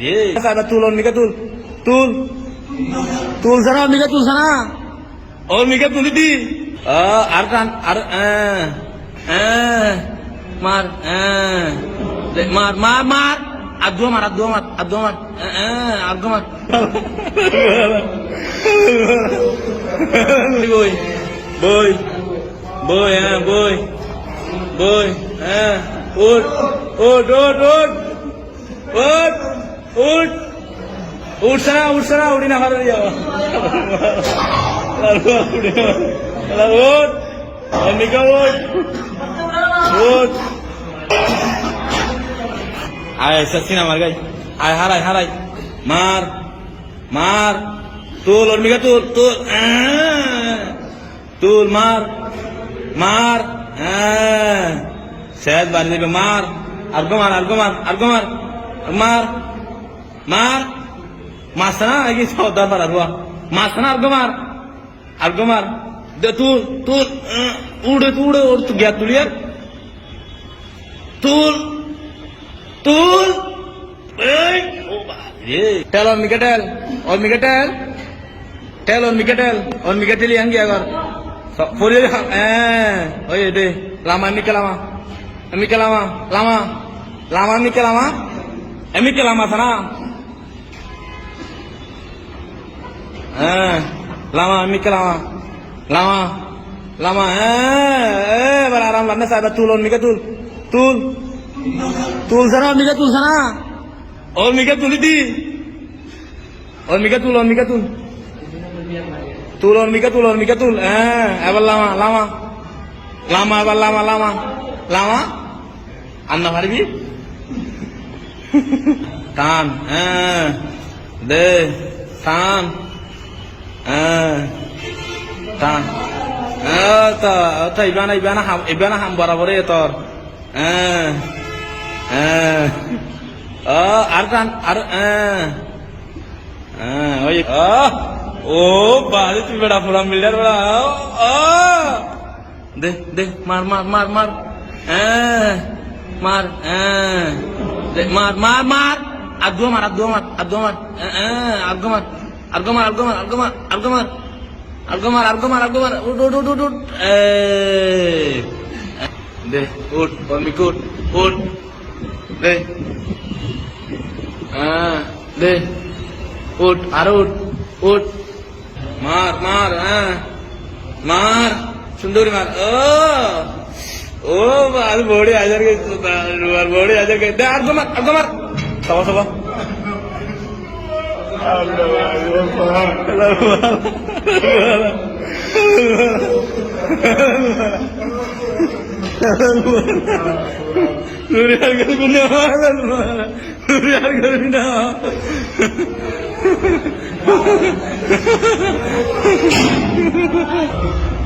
রে সাদা তুল ওর মিকা তুল তুল তুল সানা মিকা তুল সানা ওর মিকা তুলি দি আহ, আর টান আর আহ, আহ, মার আহ, দে, মার মার মার আর দু মার আর দু মার আর দু মার আহ, আহ, আর দু মার বই বই বই হ্যাঁ বই বই হ্যাঁ উঠ। উঠ উঠ উঠ উঠ উঠ উঠছে না উঠছে না উঠি না ভালো উঠ। উঠ। আয় না মার গাই। আয় হারাই হারাই। মার মার। তুল অর্মিকা তুল তুল। আহ, তুল মার মার। হ্যাঁ। শেষ বাড়ি দেবে মার। আর গো মার আর গো মার আর গো মার মার। মার মাছ না নাকি সর্দার পার আর মাছ না আর গো মার, আর গো মার। দে তুল তুল উড়ে তু উড়ে, ওর তু গিয়া তুলিয়ার তুল তুল টেল অন মিকা টেল অন মিকা টেল। অন মিকা টেল অন মিকা টেলি আঙ্গি আগর। Puri eh oh iya deh lama mikir lama mikir lama lama lama mikir lama eh mikir lama sana eh lama mikir lama lama lama eh eh beraram lana saya tulun mikir tul tul tul sana mikir tul sana oh mikir tul di oh mikir tul oh mikir tul তুলন মিকা তুলন মিকা তুল হ্যাঁ এবার লামা লামা লামা এবার লামা লামা লামা আন্না পারবি টান হ্যাঁ দে টান হ্যাঁ ইবানা ইবানা হাম ইবানা হাম বরাবরে তোর। আর টান আর ও, বাড়ি তুই বেড়া পুরা মিলার বেড়া দে দে, মার মার মার মার মার দে, মার মার মার। আদু মার আদু মার আদু মার হ্যাঁ আদু মার আর্গো মার মার। আর্গো মার আর্গো মার আর্গো মার আর্গো মার আর্গো মার উঠ উঠ উঠ উঠ উঠ দে, উঠ অমিক উঠ উঠ, দে দে, উঠ, আরও উঠ উঠ, মার মার হ্যাঁ মার, সুন্দরী মার, ও ও আর বড়ি হাজার কে বড়ি হাজার কে দে আর গো মার আর গো মার সবা నూరియారు కలుపుకున్నావా నూరియారు కలుపుకున్నావా Ha ha ha ha!